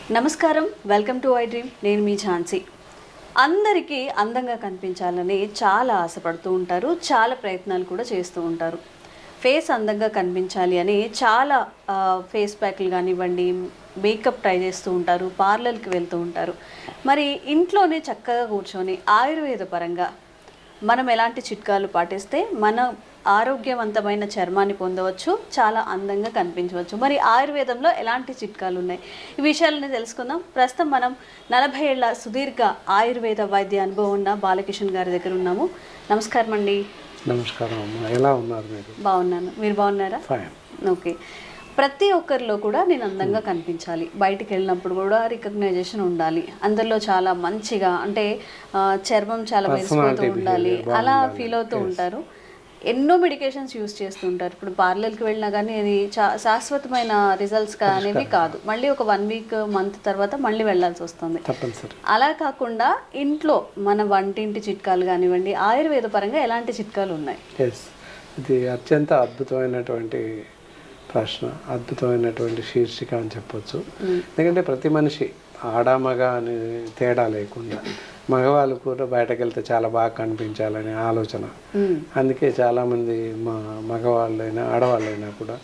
నమస్కారం welcome to I dream నేను మీ ఝాన్సీ. అందరికీ అందంగా కనిపించాలని చాలా ఆశపడుతూ ఉంటారు చాలా ప్రయత్నాలు కూడా చేస్తూ ఉంటారు. ఫేస్ అందంగా కనిపించాలి అని చాలా ఫేస్ ప్యాక్లు కానివ్వండి మేకప్ ట్రై చేస్తూ ఉంటారు పార్లర్కి వెళ్తూ ఉంటారు. మరి ఇంట్లోనే చక్కగా కూర్చొని ఆయుర్వేద పరంగా మనం ఎలాంటి చిట్కాలు పాటిస్తే మన ఆరోగ్యవంతమైన చర్మాన్ని పొందవచ్చు చాలా అందంగా కనిపించవచ్చు. మరి ఆయుర్వేదంలో ఎలాంటి చిట్కాలు ఉన్నాయి? ఈ విషయాలని తెలుసుకుందాం. ప్రస్తుతం మనం నలభై ఏళ్ళ సుదీర్ఘ ఆయుర్వేద వైద్య అనుభవం ఉన్న బాలకిషన్ గారి దగ్గర ఉన్నాము. నమస్కారం అండి. నమస్కారం అమ్మ. ఎలా ఉన్నారు మీరు? బాగున్నాను. మీరు బాగున్నారా? ఓకే. ప్రతి ఒక్కరిలో కూడా నేను అందంగా కనిపించాలి. బయటికి వెళ్ళినప్పుడు కూడా రికగ్నైజేషన్ ఉండాలి. అందరిలో చాలా మంచిగా అంటే చర్మం చాలా మెరిసిపోతూ ఉండాలి. అలా ఫీల్ అవుతూ ఉంటారు. ఎన్నో మెడికేషన్స్ యూస్ చేస్తూ ఉంటారు ఇప్పుడు పార్లర్కి వెళ్ళినా కానీ అది శాశ్వతమైన రిజల్ట్స్ అనేవి కాదు. మళ్ళీ ఒక వన్ వీక్ మంత్ తర్వాత మళ్ళీ వెళ్ళాల్సి వస్తుంది. అలా కాకుండా ఇంట్లో మన వంటింటి చిట్కాలు కానివ్వండి ఆయుర్వేద పరంగా ఎలాంటి చిట్కాలు ఉన్నాయి? ఎస్ ఇది అత్యంత అద్భుతమైనటువంటి ప్రశ్న అద్భుతమైనటువంటి శీర్షిక అని చెప్పొచ్చు. ఎందుకంటే ప్రతి మనిషి ఆడ మగ అని తేడా లేకుండా మగవాళ్ళు కూడా బయటకు వెళ్తే చాలా బాగా కనిపించాలనే ఆలోచన. అందుకే చాలామంది మా మగవాళ్ళైనా ఆడవాళ్ళైనా కూడా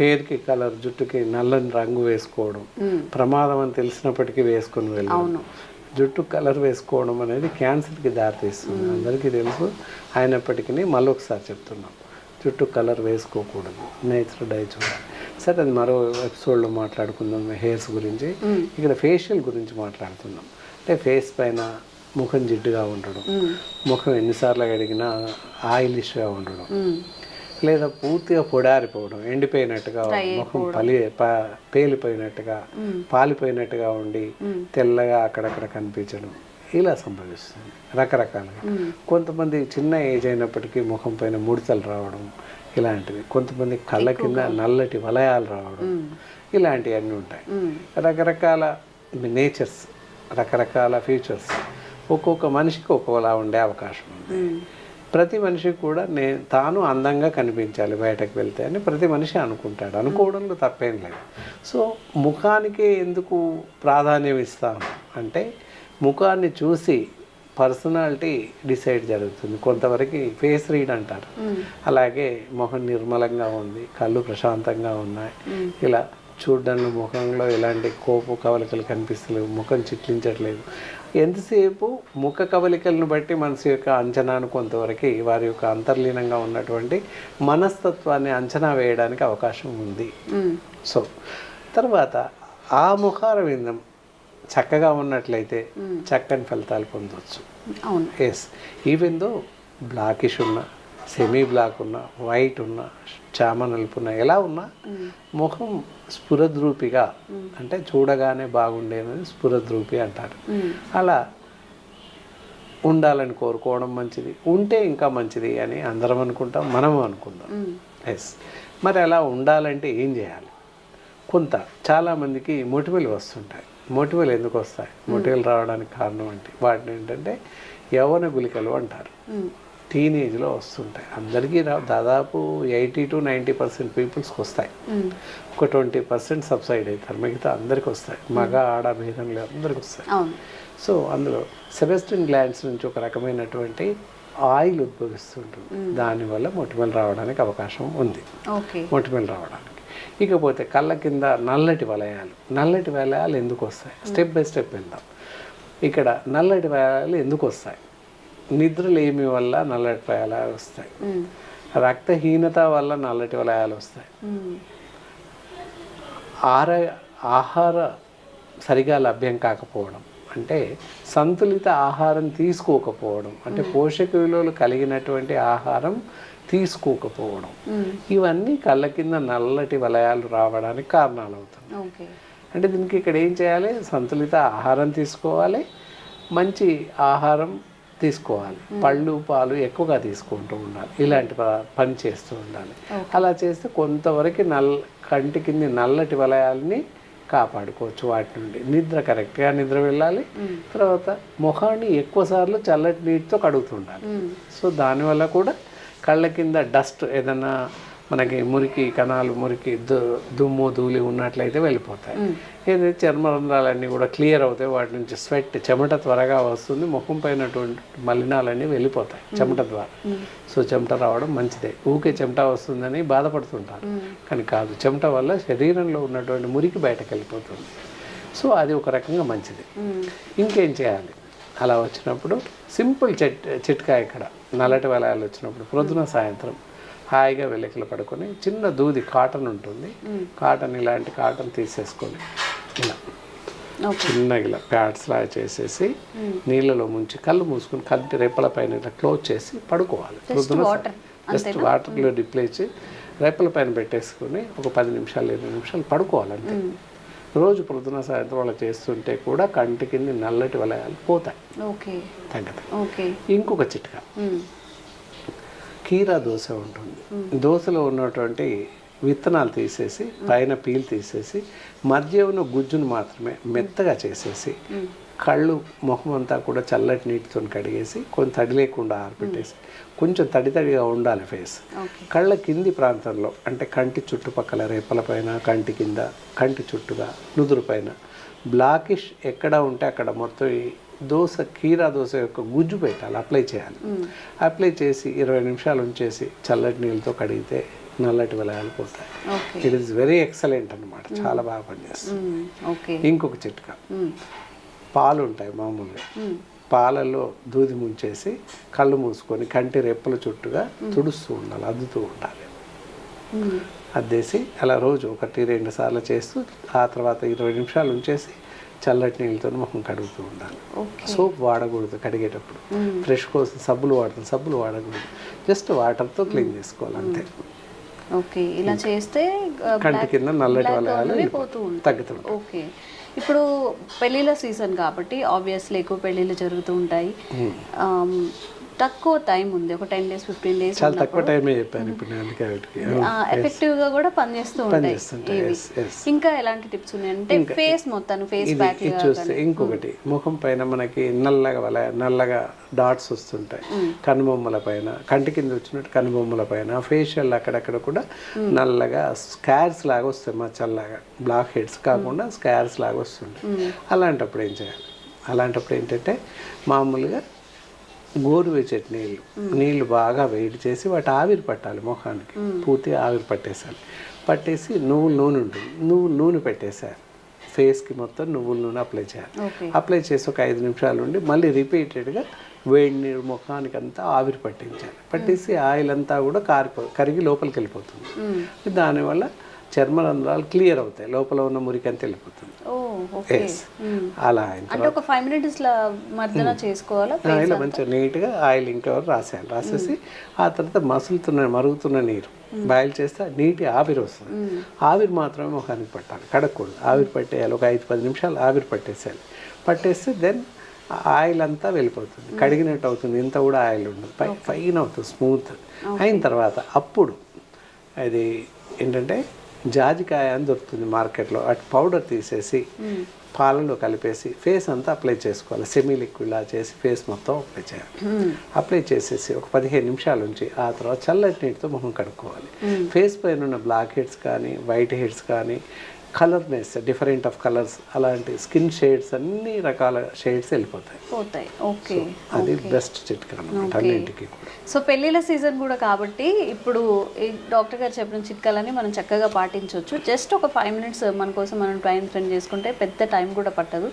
హెయిర్కి కలర్ జుట్టుకి నల్లని రంగు వేసుకోవడం. ప్రమాదం అని తెలిసినప్పటికీ వేసుకొని వెళ్ళడం. జుట్టు కలర్ వేసుకోవడం అనేది క్యాన్సర్కి దారితీస్తుంది. అందరికీ తెలుసు. అయినప్పటికీ మళ్ళీ ఒకసారి చెప్తున్నాం. జుట్టు కలర్ వేసుకోకూడదు. నేచర్ డై చూడాలి. సరే అది మరో ఎపిసోడ్లో మాట్లాడుకుందాం హెయిర్స్ గురించి. ఇక్కడ ఫేషియల్ గురించి మాట్లాడుతున్నాం అంటే ఫేస్ పైన ముఖం జిడ్డుగా ఉండడం. ముఖం ఎన్నిసార్లు కడిగినా ఆయిలిష్గా ఉండడం. లేదా పూర్తిగా పొడారిపోవడం ఎండిపోయినట్టుగా ముఖం పలి పేలిపోయినట్టుగా పాలిపోయినట్టుగా ఉండి తెల్లగా అక్కడక్కడ కనిపించడం. ఇలా సంభవిస్తుంది రకరకాలుగా. కొంతమంది చిన్న ఏజ్ అయినప్పటికీ ముఖం పైన ముడతలు రావడం ఇలాంటివి. కొంతమంది కళ్ళ కింద నల్లటి వలయాలు రావడం. ఇలాంటివన్నీ ఉంటాయి. రకరకాల నేచర్స్ రకరకాల ఫీచర్స్. ఒక్కొక్క మనిషికి ఒక్కోలా ఉండే అవకాశం ఉంది. ప్రతి మనిషికి కూడా నే తాను అందంగా కనిపించాలి బయటకు వెళ్తే అని ప్రతి మనిషి అనుకుంటాడు. అనుకోవడంలో తప్పేం లేదు. సో ముఖానికి ఎందుకు ప్రాధాన్యం ఇస్తాము అంటే ముఖాన్ని చూసి పర్సనాలిటీ డిసైడ్ జరుగుతుంది. కొంతవరకు ఫేస్ రీడ్ అంటారు. అలాగే ముఖం నిర్మలంగా ఉంది కళ్ళు ప్రశాంతంగా ఉన్నాయి. ఇలా చూడడంలో ముఖంలో ఎలాంటి కోపు కవలికలు కనిపిస్తలేవు ముఖం చిట్లించట్లేదు. ఎంతసేపు ముఖ కవలికలను బట్టి మనసు యొక్క అంచనాను కొంతవరకు వారి యొక్క అంతర్లీనంగా ఉన్నటువంటి మనస్తత్వాన్ని అంచనా వేయడానికి అవకాశం ఉంది. సో తర్వాత ఆ ముఖార విందం చక్కగా ఉన్నట్లయితే చక్కని ఫలితాలు పొందవచ్చు అవును. ఎస్ ఈవెన్ దో బ్లాకిష్ ఉన్నా సెమీ బ్లాక్ ఉన్నా వైట్ ఉన్నా చామ నలుపు ఉన్నా ఎలా ఉన్నా ముఖం స్ఫురద్రూపిగా అంటే చూడగానే బాగుండేది స్ఫురద్రూపి అంటారు. అలా ఉండాలని కోరుకోవడం మంచిది ఉంటే ఇంకా మంచిది అని అందరం అనుకుంటాం మనము అనుకుందాం. ఎస్ మరి అలా ఉండాలంటే ఏం చేయాలి? కొంత చాలామందికి మొటిమలు వస్తుంటాయి. మొటిమలు ఎందుకు వస్తాయి? మొటిమలు రావడానికి కారణం అంటే వాటిని ఏంటంటే యవన గుళికలు అంటారు. టీనేజ్లో వస్తుంటాయి. అందరికీ రా దాదాపు ఎయిటీ టు నైంటీ పర్సెంట్ పీపుల్స్కి వస్తాయి. ఒక ట్వంటీ పర్సెంట్ సబ్సైడ్ అవుతారు. మిగతా అందరికి వస్తాయి. మగ ఆడ భేదం లేదు. అందరికి వస్తాయి. సో అందులో సెబెస్టిన్ గ్లాండ్స్ నుంచి ఒక రకమైనటువంటి ఆయిల్ ఉద్భవిస్తుంటుంది. దానివల్ల మొటిమలు రావడానికి అవకాశం ఉంది. ఓకే. మొటిమలు రావడానికి. ఇకపోతే కళ్ళ కింద నల్లటి వలయాలు నల్లటి వలయాలు ఎందుకు వస్తాయి? స్టెప్ బై స్టెప్ వెళ్దాం ఇక్కడ నల్లటి వలయాలు ఎందుకు వస్తాయి? నిద్రలేమి వల్ల నల్లటి వలయాలు వస్తాయి. రక్తహీనత వల్ల నల్లటి వలయాలు వస్తాయి. ఆర ఆహార సరిగా లభ్యం కాకపోవడం అంటే సంతులిత ఆహారం తీసుకోకపోవడం అంటే పోషక విలువలు కలిగినటువంటి ఆహారం తీసుకోకపోవడం. ఇవన్నీ కళ్ళ కింద నల్లటి వలయాలు రావడానికి కారణాలు అవుతాయి ఓకే. అంటే దీనికి ఇక్కడ ఏం చేయాలి? సంతులిత ఆహారం తీసుకోవాలి మంచి ఆహారం తీసుకోవాలి. పళ్ళు పాలు ఎక్కువగా తీసుకుంటూ ఉండాలి ఇలాంటి పని చేస్తూ ఉండాలి. అలా చేస్తే కొంతవరకు నల్ల కంటి కింది నల్లటి వలయాల్ని కాపాడుకోవచ్చు వాటి నుండి. నిద్ర కరెక్ట్గా నిద్ర వెళ్ళాలి. తర్వాత ముఖాన్ని ఎక్కువ సార్లు చల్లటి నీటితో కడుగుతుండాలి. సో దానివల్ల కూడా కళ్ళ కింద డస్ట్ ఏదన్నా మనకి మురికి కణాలు మురికి దు- దుమ్ము ధూళి ఉన్నట్లయితే వెళ్ళిపోతాయి. ఏదైతే చర్మ రంధ్రాలన్నీ కూడా క్లియర్ అవుతాయి వాటి నుంచి స్వెట్ చెమట త్వరగా వస్తుంది ముఖం పైనటువంటి మలినాలన్నీ వెళ్ళిపోతాయి చెమట ద్వారా. సో చెమట రావడం మంచిదే. ఊకే చెమట వస్తుందని బాధపడుతుంటారు. కానీ కాదు చెమట వల్ల శరీరంలో ఉన్నటువంటి మురికి బయటకు వెళ్ళిపోతుంది. సో అది ఒక రకంగా మంచిది. ఇంకేం చేయాలి? అలా వచ్చినప్పుడు సింపుల్ చిట్ చిట్కా ఇక్కడ నల్లటి వలయాలు వచ్చినప్పుడు ప్రొద్దున సాయంత్రం. హాయిగా వెలికలు పడుకొని చిన్న దూది కాటన్ ఉంటుంది. కాటన్ ఇలాంటి కాటన్ తీసేసుకొని ఇలా చిన్న ఇలా ప్యాడ్స్ లాగా చేసేసి నీళ్ళలో ముంచి కళ్ళు మూసుకొని కంటి రెప్పల పైన ఇట్లా క్లోజ్ చేసి పడుకోవాలి. జస్ట్ వాటర్లో డిప్లేసి రెప్పల పైన పెట్టేసుకొని ఒక పది నిమిషాలు ఇరవై నిమిషాలు పడుకోవాలి అంతే రోజు ప్రొద్దున సాయంత్రం అలా చేస్తుంటే కూడా కంటి కింద నల్లటి వలయాలు పోతాయి. ఓకే. ఇంకొక చిట్కా. కీరా దోశ ఉంటుంది. దోశలో ఉన్నటువంటి విత్తనాలు తీసేసి పైన పీల్ తీసేసి మధ్య ఉన్న గుజ్జును మాత్రమే మెత్తగా చేసేసి కళ్ళు మొహం అంతా కూడా చల్లటి నీటితో కడిగేసి కొంచెం తడి లేకుండా ఆరబెట్టేసి కొంచెం తడి తడిగా ఉండాలి ఫేస్. కళ్ళ కింది ప్రాంతంలో అంటే కంటి చుట్టుపక్కల రేపల పైన కంటి కింద కంటి చుట్టుగా నుదురు పైన బ్లాకిష్ ఎక్కడ ఉంటే అక్కడ మొత్తం దోశ కీరా దోశ యొక్క గుజ్జు పెట్టాలి అప్లై చేయాలి. అప్లై చేసి ఇరవై నిమిషాలు ఉంచేసి చల్లటి నీళ్ళతో కడిగితే నల్లటి వలయాలు పోతాయి. ఇట్ ఈస్ వెరీ ఎక్సలెంట్ అనమాట చాలా బాగా పనిచేస్తుంది. ఇంకొక చిట్కా. పాలు ఉంటాయి మామూలుగా. మ్మ్. పాలలో దూది ముంచేసి కళ్ళు మూసుకొని కంటి రెప్పల చుట్టుగా తుడుస్తూ ఉండాలి అద్దుతూ ఉండాలి. అద్దేసి అలా రోజు ఒకటి రెండు సార్లు చేస్తూ ఆ తర్వాత ఇరవై నిమిషాలు ఉంచేసి చల్లటి నీళ్ళతో ముఖం కడుగుతూ ఉండాలి. ఓకే. సోప్ వాడకూడదు కడిగేటప్పుడు. ఫ్రెష్ కోసం సబ్బులు వాడతాం సబ్బులు వాడకూడదు. జస్ట్ వాటర్తో క్లీన్ చేసుకోవాలి అంతే. ఓకే. ఇలా చేస్తే కంటి కింద నల్లటి వలయాలు తగ్గుతుంది ఓకే. ఇప్పుడు పెళ్ళిళ్ళ సీజన్ కాబట్టి ఆబ్వియస్లీ ఎక్కువ పెళ్ళిళ్ళు జరుగుతూ ఉంటాయి. తక్కువ టైం ఉంది. ఒక టెన్ డేస్ ఫిఫ్టీన్ డేస్ చాలా తక్కువ టైమే చెప్పాను ఇప్పుడు అందుకే వాటికి. ఎఫెక్టివ్గా కూడా పనిచేస్తూ ఉంటాయి. ఇంకా ఎలాంటి టిప్స్ ఉన్నాయంటే ఫేస్ మొత్తం ఫేస్ ప్యాక్ చూస్తే ఇంకొకటి. ముఖం పైన మనకి నల్లగా వల నల్లగా డాట్స్ వస్తుంటాయి. కనుబొమ్మల పైన కంటి కింద వచ్చినట్టు కనుబొమ్మల పైన ఫేషియల్ అక్కడక్కడ కూడా నల్లగా స్కార్స్ లాగా వస్తాయి మచ్చల్లాగా బ్లాక్ హెడ్స్ కాకుండా స్కార్స్ లాగా వస్తుంటాయి. అలాంటప్పుడు ఏం చేయాలి? అలాంటప్పుడు ఏంటంటే మామూలుగా గోరువెచ్చటి నీళ్ళు. నీళ్ళు బాగా వేడి చేసి వాటి ఆవిరి పట్టాలి ముఖానికి పూర్తిగా ఆవిరి పట్టేసాలి. పట్టేసి నువ్వుల నూనె ఉంటుంది నువ్వుల నూనె పెట్టేసేయాలి ఫేస్కి మొత్తం నువ్వుల నూనె అప్లై చేయాలి. అప్లై చేసి ఒక ఐదు నిమిషాలు ఉండి మళ్ళీ రిపీటెడ్గా వేడి నీరు ముఖానికి అంతా ఆవిరి పట్టించాలి. పట్టేసి ఆయిల్ అంతా కూడా కారిపో కరిగి లోపలికి వెళ్ళిపోతుంది. దానివల్ల చర్మ రంధ్రాలు క్లియర్ అవుతాయి. లోపల ఉన్న మురికి అంతా వెళ్ళిపోతుంది. అలా అంటే ఒక ఫైవ్ మినిట్స్ మర్దన చేసుకోవాలా? ఇలా మంచిగా నీట్గా ఆయిల్ ఇంకెవరు రాసేయాలి. రాసేసి ఆ తర్వాత మసులుతున్న మరుగుతున్న నీరు బాయిల్ చేస్తే నీటి ఆవిరి వస్తుంది. ఆవిరి మాత్రమే ముఖానికి పట్టాలి. కడగకూడదు. ఆవిరి పట్టేయాలి. ఒక ఐదు పది నిమిషాలు ఆవిరి పట్టేసేయాలి. పట్టేస్తే దెన్ ఆయిల్ అంతా వెళ్ళిపోతుంది. కడిగినట్టు అవుతుంది. ఇంత కూడా ఆయిల్ ఉండదు. పై ఫైన్ అవుతుంది. స్మూత్. అయిన తర్వాత అప్పుడు అది ఏంటంటే జాజికాయ అని దొరుకుతుంది మార్కెట్లో. అటు పౌడర్ తీసేసి పాలలో కలిపేసి ఫేస్ అంతా అప్లై చేసుకోవాలి. సెమీ లిక్విడ్ లా చేసి ఫేస్ మొత్తం అప్లై చేయాలి. అప్లై చేసేసి ఒక పదిహేను నిమిషాల నుంచి ఆ తర్వాత చల్లటి నీటితో మొహం కడుక్కోవాలి. ఫేస్ పైన ఉన్న బ్లాక్ హెడ్స్ కానీ వైట్ హెడ్స్ కానీ కలర్నెస్ డిఫరెంట్ ఆఫ్ కలర్స్ అలాంటి స్కిన్ షేడ్స్ అన్ని రకాల షేడ్స్ వెళ్ళిపోతాయి. పోతాయి. ఓకే. అది బెస్ట్ చిట్కా అనమాట అన్నింటికి సో పెళ్ళిళ్ళ సీజన్ కూడా కాబట్టి ఇప్పుడు ఈ డాక్టర్ గారు చెప్పిన చిట్కాలని మనం చక్కగా పాటించవచ్చు. జస్ట్ ఒక ఫైవ్ మినిట్స్ మన కోసం మనం టైం స్పెండ్ చేసుకుంటే పెద్ద టైం కూడా పట్టదు.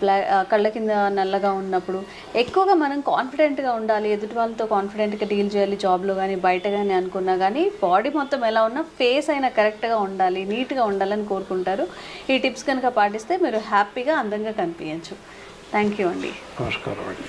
బ్లా కళ్ళ కింద నల్లగా ఉన్నప్పుడు ఎక్కువగా మనం కాన్ఫిడెంట్గా ఉండాలి. ఎదుటి వాళ్ళతో కాన్ఫిడెంట్గా డీల్ చేయాలి జాబ్లో కానీ బయట కానీ అనుకున్నా కానీ బాడీ మొత్తం ఎలా ఉన్నా ఫేస్ అయినా కరెక్ట్గా ఉండాలి నీట్గా ఉండాలని కోరుకుంటారు. ఈ టిప్స్ కనుక పాటిస్తే మీరు హ్యాపీగా అందంగా కనిపించచ్చు. థ్యాంక్ యూ అండి. నమస్కారం అండి.